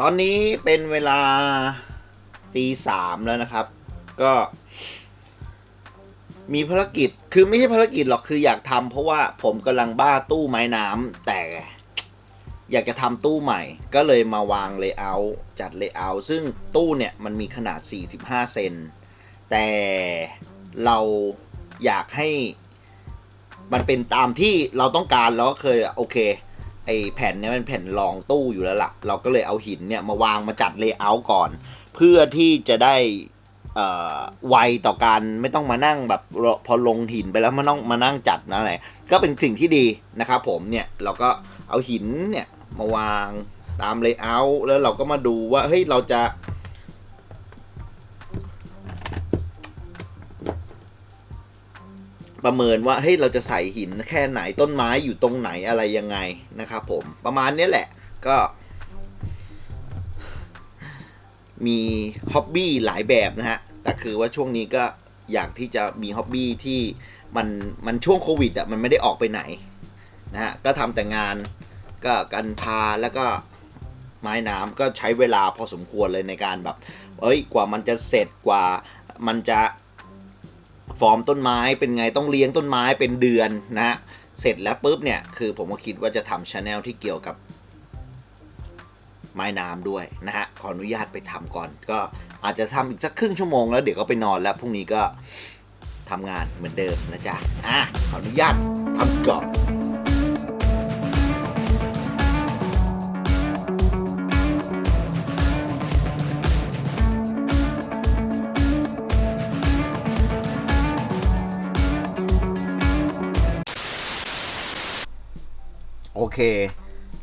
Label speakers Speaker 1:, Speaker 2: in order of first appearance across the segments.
Speaker 1: ตอนนี้เป็นเวลาตีสามแล้วนะครับ ก็ มีภารกิจคือไม่ใช่ภารกิจหรอกคืออยากทำเพราะว่าผมกำลังบ้าตู้ไม้น้ำแต่อยากจะทำตู้ใหม่ ก็เลยมาวางเลเยอร์จัดเลเยอร์ซึ่งตู้เนี่ยมันมีขนาด 45 เซนแต่เราอยากให้มันเป็นตามที่เราต้องการแล้วก็เคยโอเค ไอแผ่นเนี้ยมันแผ่นรองตู้อยู่แล้วละ่ะ เราก็เลยเอาหินเนี่ยมาวางมาจัดเลเยอร์ก่อน เพื่อที่จะได้เอ่อไวต่อการไม่ต้องมานั่งแบบพอลงหินไปแล้วมาต้องมานั่งจัดนะอะไรก็เป็นสิ่งที่ดีนะครับผมเนี่ยเราก็เอาหินเนี่ยมาวางตามเลเยอร์แล้วเราก็มาดูว่าเฮ้ยเราจะ ประเมินว่าเฮ้ยเราจะใส่หินแค่ไหนต้นไม้อยู่ตรงไหนอะไรยังไงนะครับผมประมาณนี้แหละก็ มีฮ็อบบี้หลายแบบนะฮะแต่คือว่าช่วงนี้ก็อยากที่จะมีฮ็อบบี้ที่มันมันช่วงโควิดอะมันไม่ได้ออกไปไหนนะฮะก็ทำแต่งานก็กันพาแล้วก็ไม้น้ำก็ใช้เวลาพอสมควรเลยในการแบบ เอ้ยกว่ามันจะเสร็จกว่ามันจะ ฟอร์มต้นไม้เป็นไงต้องเลี้ยงต้นไม้เป็นเดือนนะฮะเสร็จแล้วปุ๊บเนี่ยคือผมก็คิดว่าจะทำชาแนลที่เกี่ยวกับไม้น้ำด้วยนะฮะขออนุญาตไปทำก่อน ก็อาจจะทำอีกสักครึ่งชั่วโมงแล้วเดี๋ยวก็ไปนอนแล้วพรุ่งนี้ก็ทำงานเหมือนเดิมนะจ๊ะอะขออนุญาตทำก่อน โอเค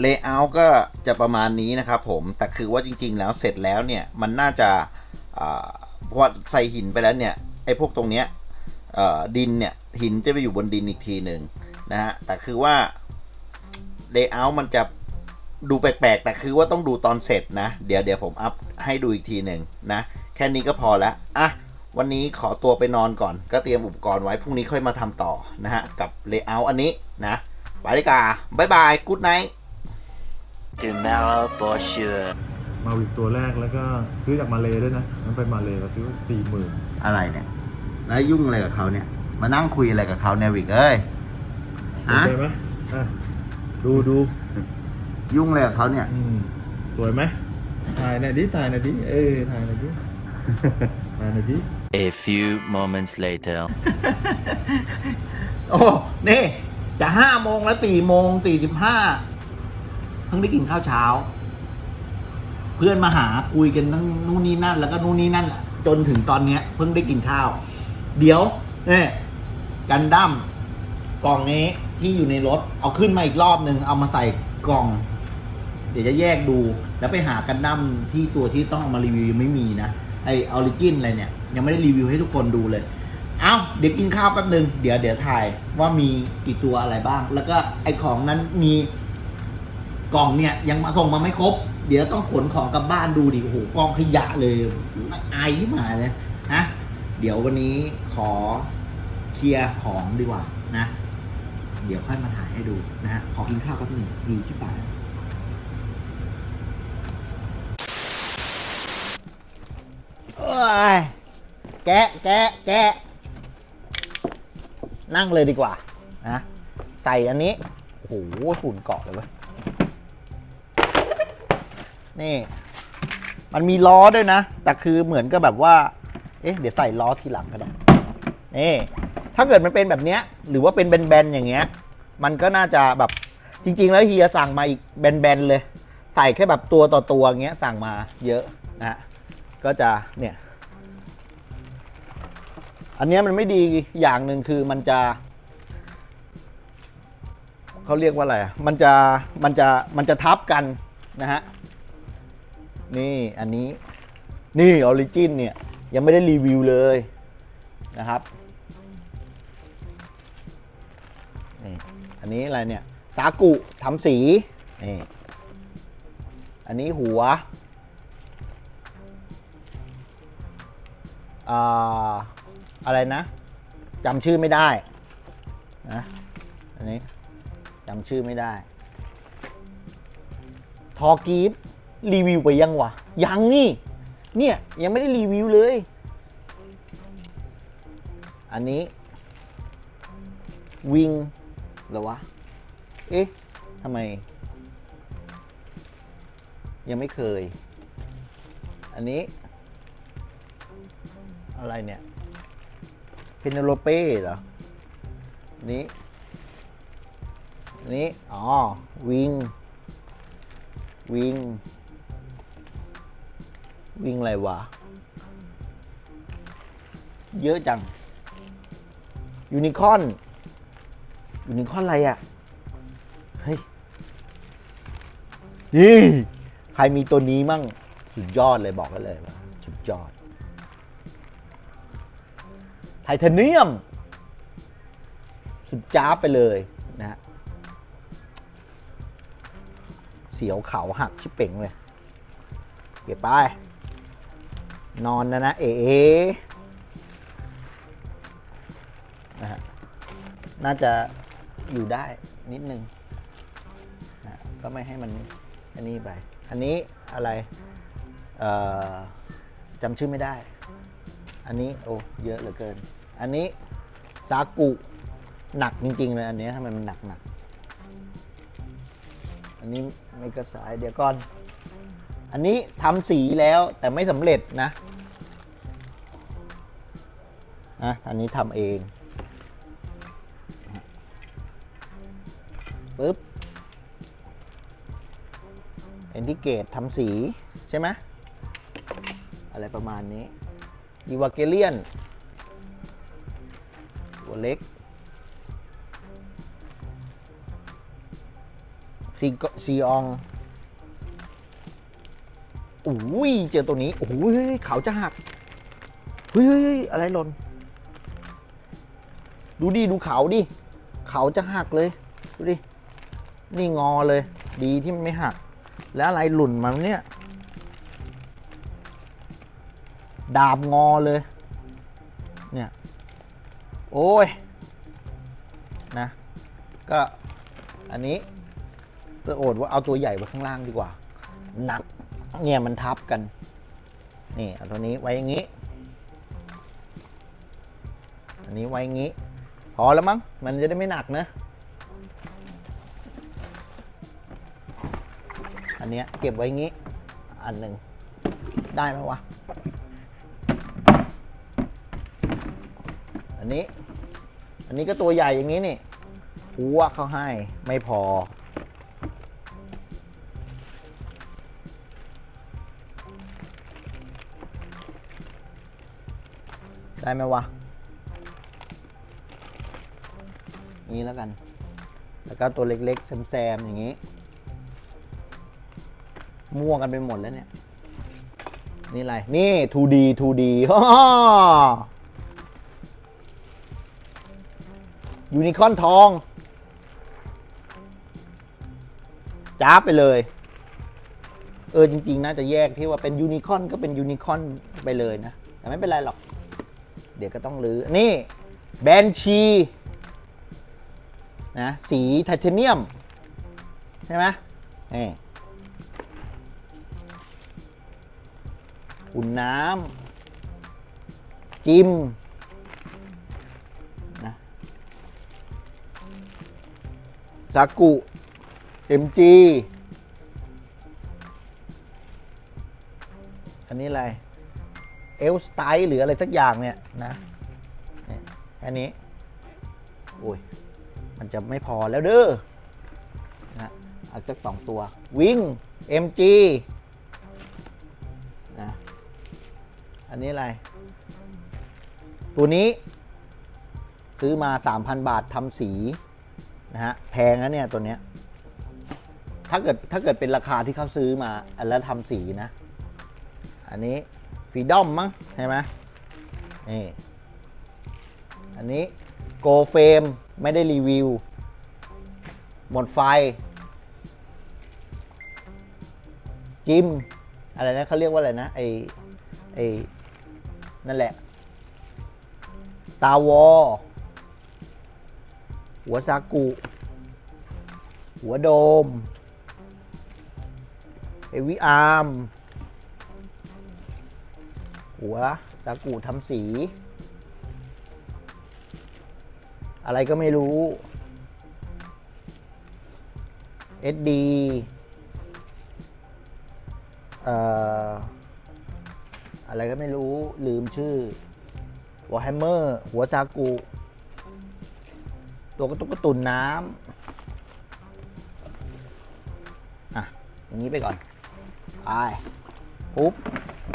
Speaker 1: เลเยอร์ก็จะประมาณนี้นะครับผม แต่คือว่าจริงๆแล้วเสร็จแล้วเนี่ย มันน่าจะพราะใส่หินไปแล้วเนี่ย ไอ้พวกตรงเนี้ยดินเนี่ย หินจะไปอยู่บนดินอีกทีหนึ่งนะฮะ แต่คือว่าเลเยอร์มันจะดูแปลกๆ แต่คือว่าต้องดูตอนเสร็จนะ เดี๋ยวเดี๋ยวผมอัพให้ดูอีกทีหนึ่งนะ แค่นี้ก็พอแล้วอะวันนี้ขอตัวไปนอนก่อน ก็เตรียมอุปกรณ์ไว้ พรุ่งนี้ค่อยมาทำต่อนะฮะ กับเลเยอร์อันนี้นะ ไปเลยกาบายบายกู๊ดไนท์
Speaker 2: Tomorrow for sure.
Speaker 3: มาวิกตัวแรกแล้วก็ซื้อจากมาเลด้วยนะมันไปมาเลเราซื้อสี่หมื่น
Speaker 1: อะไรเนี่ย แล้วยุ่งอะไรกับเขาเนี่ย มานั่งคุยอะไรกับเขาเนี่ยวิกเอ้ย
Speaker 3: สน
Speaker 1: ฮะ
Speaker 3: ใจไหมอะดูดู
Speaker 1: ยุ่งอะไรกับเขาเนี่ย
Speaker 3: อืมสวยไหมถ่ายหน่อยดิถ่ายหน่อยดิเออถ่ายหน่อยดิ ถ่ายหน่อยดิ
Speaker 2: A few moments later.
Speaker 1: โอ้ นี่ จะห้าโมงแล้วสี่โมงสี่สิบห้าเพิ่งได้กินข้าวเช้า เพื่อนมาหาคุยกันตั้งนู่นนี่นั่น แล้วก็นู่นนี่นั่นจนถึงตอนเนี้ย เพิ่งได้กินข้าว เดี๋ยวเนี่ยกันดั้มกล่องนี้ที่อยู่ในรถ เอาขึ้นมาอีกรอบหนึ่งเอามาใส่กล่อง เดี๋ยวจะแยกดู แล้วไปหากันดั้มที่ตัวที่ต้องเอามารีวิวยังไม่มีนะไอออริจินอะไรเนี่ย ยังไม่ได้รีวิวให้ทุกคนดูเลย เอาเดี๋ยวกินข้าวแป๊บหนึ่งเดี๋ยวเดี๋ยวถ่ายว่ามีกี่ตัวอะไรบ้าง แล้วก็ไอของนั้นมีกล่องเนี่ยยังมาส่งมาไม่ครบ เดี๋ยวต้องขนของกลับบ้านดูดิโอ้โหกองขยะเลยอายที่มาเลยนะเดี๋ยววันนี้ขอเคลียร์ของดีกว่านะ เดี๋ยวค่อยมาถ่ายให้ดูนะฮะขอกินข้าวแป๊บหนึ่งหิวที่ปากโอ้ยแกะแกะแกะ นั่งเลยดีกว่านะใส่อันนี้โอ้โหฝุ่นเกาะเลยเว้ยนี่ มันมีล้อด้วยนะ แต่คือเหมือนกับแบบว่า เอ๊ะ เดี๋ยวใส่ล้อทีหลังก็ได้ นี่ ถ้าเกิดมันเป็นแบบเนี้ย หรือว่าเป็นแบนๆอย่างเงี้ย มันก็น่าจะแบบ จริง ๆ แล้วเฮียสั่งมาอีกแบนๆเลย ใส่แค่แบบตัวต่อตัวอย่างเงี้ยสั่งมาเยอะนะ ก็จะเนี่ย อันนี้มันไม่ดีอย่างหนึ่งคือมันจะเขาเรียกว่าอะไรอะมันจะมันจะมันจะทับกันนะฮะ นี่อันนี้นี่ออริจินเนี่ยยังไม่ได้รีวิวเลยนะครับนี่อันนี้อะไรเนี่ยสากุทำสีนี่อันนี้หัวอ่า อะไรนะจำชื่อไม่ได้นะอันนี้จำชื่อไม่ได้ ทอกีฟรีวิวไปยังวะ ยังนี่ เนี่ยยังไม่ได้รีวิวเลย อันนี้ วิงหรอวะ เอ๊ะทำไม ยังไม่เคย อันนี้ อะไรเนี่ย เพนโลเป้เหรอ นี้ นี้ อ๋อ วิง วิง วิงอะไรวะ เยอะจัง ยูนิคอน ยูนิคอนอะไรอะ่ะ เฮ้ย นี่ ใครมีตัวนี้มั่ง สุดยอดเลยบอกกันเลยว่าสุดยอด ไทเทเนียม สุดจ้าไปเลยนะฮะเสียวเขาหักชิเป่งเลย เก็บไป นอนนะนะ เอ๋นะฮะน่าจะอยู่ได้นิดนึงนะก็ไม่ให้มันอันนี้ไป อันนี้อะไรจำชื่อไม่ได้ อันนี้โอ้เยอะเหลือเกิน อันนี้ซากุหนักจริงๆเลยอันนี้ทำไมมันหนักหนักๆอันนี้ไม่กระสายเดี๋ยวก่อน อันนี้ทำสีแล้วแต่ไม่สำเร็จนะนะอันนี้ทำเองปึ๊บเอนทิเกตทำสีใช่ไหมอะไรประมาณนี้ อีวาเกเลียน ตัวเล็กซีกซีอองโอ้ยเจอตัวนี้โอ้ยเขาจะหักเฮ้ยเฮ้ยเฮ้ยอะไรหล่นดูดิ ดูเขาดิ เขาจะหักเลย ดูดิ นี่งอเลย ดีที่มันไม่หัก แล้วอะไรหล่นมาเนี่ย ดาบงอเลย เนี่ย โอ้ย นะ ก็อันนี้เพื่อโอดว่าเอาตัวใหญ่ไว้ข้างล่างดีกว่า หนัก เนี่ยมันทับกัน นี่เอาตัวนี้ไว้อย่างนี้ อันนี้ไว้อย่างนี้ พอแล้วมั้ง มันจะได้ไม่หนักนะ อันเนี้ยเก็บไว้อย่างนี้ อันหนึ่งได้ไหมวะ อันนี้ อันนี้ก็ตัวใหญ่อย่างนี้นี่หัวเขาให้ไม่พอ ได้ไหมวะ นี้แล้วกัน แล้วก็ตัวเล็กๆ แซมๆ อย่างนี้ม่วงกันไปหมดแล้วเนี่ย นี่อะไร นี่ 2D 2D ฮ่า ยูนิคอนทอง จ้าไปเลย เออจริงๆน่าจะแยกที่ว่าเป็นยูนิคอนก็เป็นยูนิคอนไปเลยนะ แต่ไม่เป็นไรหรอก เดี๋ยวก็ต้องรื้อ นี่แบนชีนะสีไทเทเนียม ใช่ไหมนี่อุ่นน้ำจิม ซากุเอ็มจีอันนี้อะไรเอลสไตล์หรืออะไรสักอย่างเนี่ยนะเนี่ยแค่นี้โอ้ยมันจะไม่พอแล้วเด้อนะอาสักสองตัววิ่ง MG นะอันนี้อะไร ตัวนี้ซื้อมา 3,000 บาททำสี นะฮะแพงนะเนี่ยตัวเนี้ยถ้าเกิดถ้าเกิดเป็นราคาที่เขาซื้อมาแล้วทำสีนะ อันนี้ฟีดอมมั้งใช่ไหมนี่อันนี้โกเฟมไม่ได้รีวิว หมดไฟ จิม อะไรนะเขาเรียกว่าอะไรนะ ไอไอนั่นแหละ ตาวอ หัวซากุ หัวโดม เอวิอาร์ม หัวตะกูทำสี อะไรก็ไม่รู้ SD เอ่ออะไรก็ไม่รู้ลืมชื่อวอ r แฮมเมอร์ หัวซากุ ตัวกระตุกกระตุนน้ำอะอย่างนี้ไปก่อนไปปุ๊บ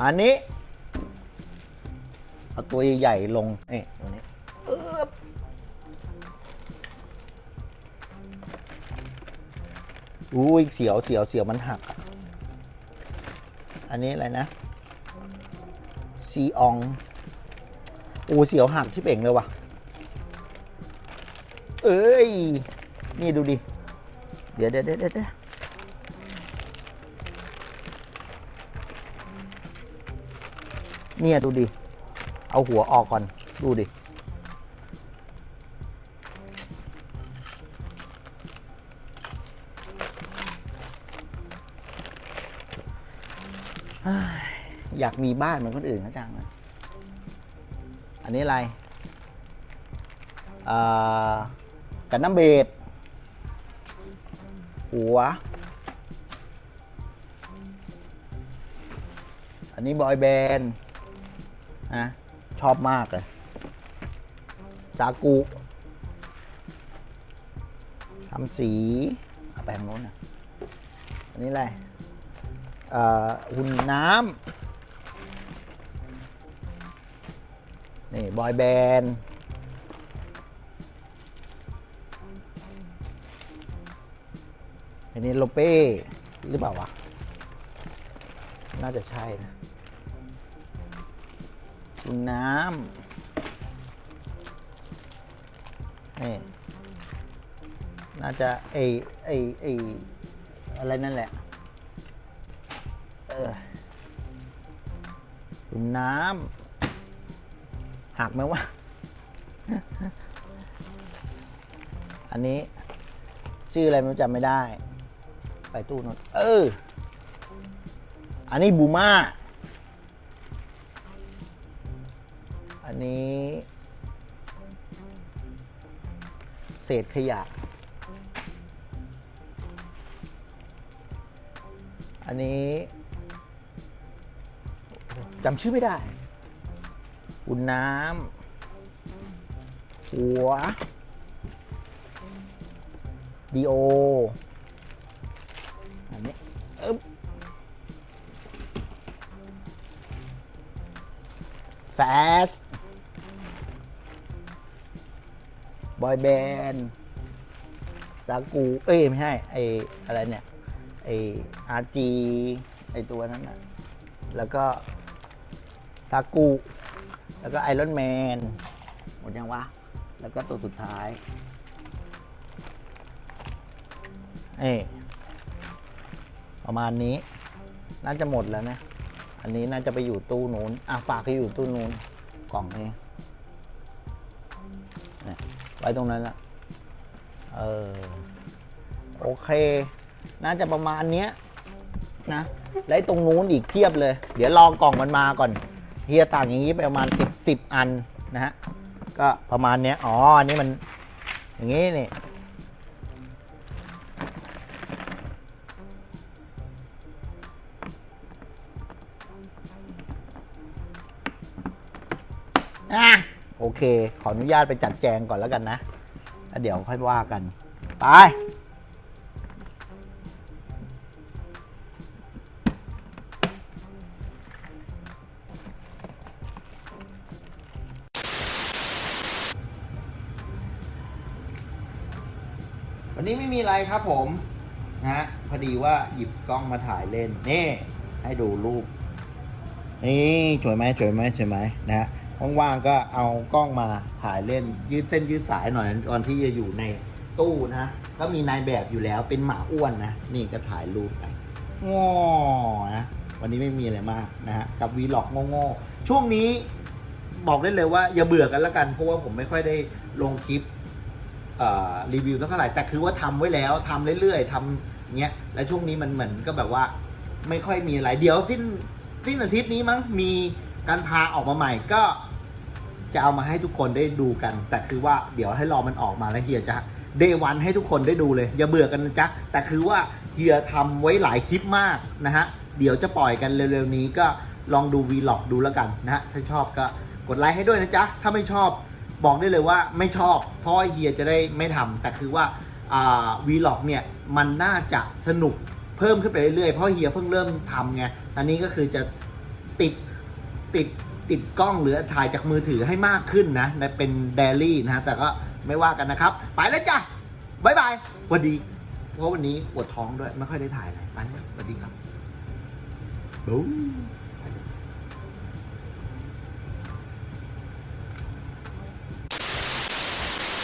Speaker 1: อันนี้ เอาตัวใหญ่ลงเอ๊ะตัวนี้อุ้ยเสียวเสียวเสียวมันหัก อันนี้อะไรนะซีอองอ้เสียวหักที่เป่งเลยว่ะ เอ้ย นี่ดูดิ เดี๋ยวเดี๋ยวเดี๋ยวเดี๋ยวเนี่ยดูดิ เอาหัวออกก่อน ดูดิ อยากมีบ้านเหมือนคนอื่นเขาจังเลยอันนี้อะไร อ่า กันน้ำเบดหัว อันนี้บอยแบนด์นะชอบมากเลยซากุทำสีเอาไปทางโน้นนะอันนี้อะไรหุ่นน้ำนี่ บอยแบนด์ อันนี้โลเป้หรือเปล่าวะ น่าจะใช่นะคุณน้ำนี่น่าจะไอไอไออะไรนั่นแหละ เออคุณน้ำหักไหมวะ อันนี้ ชื่ออะไรไม่จำไม่ได้ ไปตู้นู้นเออ อันนี้บูมาอันนี้ เศษขยะ อันนี้จำชื่อไม่ได้ อุ่นน้ำหัวดีโอ แฟสบอยแบนด์ซากู เอ้ย ไม่ใช่ไออะไรเนี่ย ไออาร์จีไอตัวนั้นนะแล้วก็ซากูแล้วก็ไอรอนแมนหมดยังวะ แล้วก็ตัวสุดท้าย เอ้ ประมาณนี้ น่าจะหมดแล้วนะ อันนี้น่าจะไปอยู่ตู้นู้นอะฝากให้อยู่ตู้นู้นกล่องนี้ไว้ตรงนั้นละเออโอเค น่าจะประมาณเนี้ยนะแล้วไอ้ตรงนู้นอีกเพียบเลย เดี๋ยวรอกล่องมันมาก่อนเฮียต่างอย่างนี้ไปประมาณสิบสิบอันนะฮะก็ประมาณเนี้ยอ๋ออันนี้มันอย่างงี้นี่ อะโอเค ขออนุญาตไปจัดแจงก่อนแล้วกันนะแล้วเดี๋ยวค่อยว่ากัน ไป วันนี้ไม่มีอะไรครับผม นะฮะพอดีว่าหยิบกล้องมาถ่ายเล่น นี่ ให้ดูรูป นี่สวยไหมสวยไหมสวยไหมนะฮะ ว่างๆก็เอากล้องมาถ่ายเล่นยืดเส้นยืดสายหน่อยก่อนที่จะอยู่ในตู้นะก็มีนายแบบอยู่แล้วเป็นหมาอ้วนนะนี่ก็ถ่ายรูปไปง้อนะวันนี้ไม่มีอะไรมากนะฮะกับวีล็อกโง่ๆช่วงนี้บอกได้เลยว่าอย่าเบื่อกันละกัน เพราะว่าผมไม่ค่อยได้ลงคลิปรีวิวเท่าไหร่แต่คือว่าทำไว้แล้วทำเรื่อยๆทำเงี้ยแล้วช่วงนี้มันเหมือนก็แบบว่า ไม่ค่อยมีอะไรเดี๋ยวสิ้นสิ้นอาทิตย์นี้มั้งมีการพาออกมาใหม่ก็ จะเอามาให้ทุกคนได้ดูกัน แต่คือว่าเดี๋ยวให้รอมันออกมาแล้วเฮียจะเดวันให้ทุกคนได้ดูเลย อย่าเบื่อกันนะจ๊ะ แต่คือว่าเฮียทำไว้หลายคลิปมากนะฮะ เดี๋ยวจะปล่อยกันเร็วๆนี้ก็ลองดูวีล็อกดูแล้วกันนะฮะ ถ้าชอบก็กดไลค์ให้ด้วยนะจ๊ะ ถ้าไม่ชอบบอกได้เลยว่าไม่ชอบ เพราะเฮียจะได้ไม่ทำแต่คือว่าวีล็อกเนี่ยมันน่าจะสนุกเพิ่มขึ้นไปเรื่อยๆ เพราะเฮียเพิ่งเริ่มทำไงตอนนี้ก็คือจะติดติด ติดกล้องหรือถ่ายจากมือถือให้มากขึ้นนะในเป็นเดลี่นะฮะแต่ก็ไม่ว่ากันนะครับ ไปแล้วจ้ะบายบายสวัสดี เพราะวันนี้ปวดท้องด้วย ไม่ค่อยได้ถ่ายอะไรไปแล้วสวัสดีครับบู๊